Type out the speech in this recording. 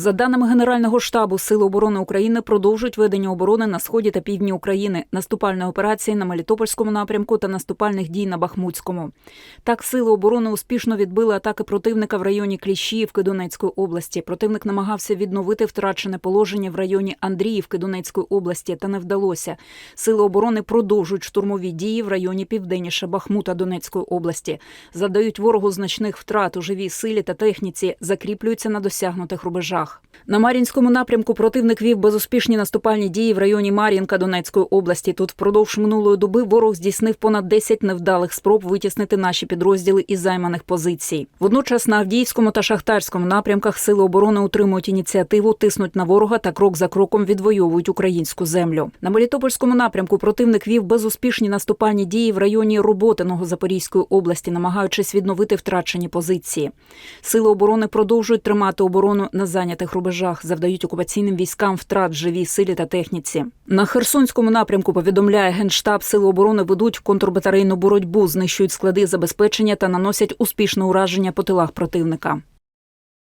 За даними Генерального штабу, Сили оборони України продовжують ведення оборони на сході та півдні України, наступальної операції на Мелітопольському напрямку та наступальних дій на Бахмутському. Так, сили оборони успішно відбили атаки противника в районі Кліщіївки Донецької області. Противник намагався відновити втрачене положення в районі Андріївки Донецької області, та не вдалося. Сили оборони продовжують штурмові дії в районі південніше Бахмута Донецької області. Задають ворогу значних втрат у живій силі та техніці, закріплюються на досягнутих рубежах. На Мар'їнському напрямку противник вів безуспішні наступальні дії в районі Мар'їнка Донецької області. Тут впродовж минулої доби ворог здійснив понад 10 невдалих спроб витіснити наші підрозділи із займаних позицій. Водночас на Авдіївському та Шахтарському напрямках сили оборони утримують ініціативу, тиснуть на ворога та крок за кроком відвоюють українську землю. На Мелітопольському напрямку противник вів безуспішні наступальні дії в районі Роботиного Запорізької області, намагаючись відновити втрачені позиції. Сили оборони продовжують тримати оборону на зайнятих рубежах, завдають окупаційним військам втрат живій силі та техніці. На Херсонському напрямку повідомляє генштаб. Сили оборони ведуть контрбатарейну боротьбу, знищують склади забезпечення та наносять успішне ураження по тилах противника.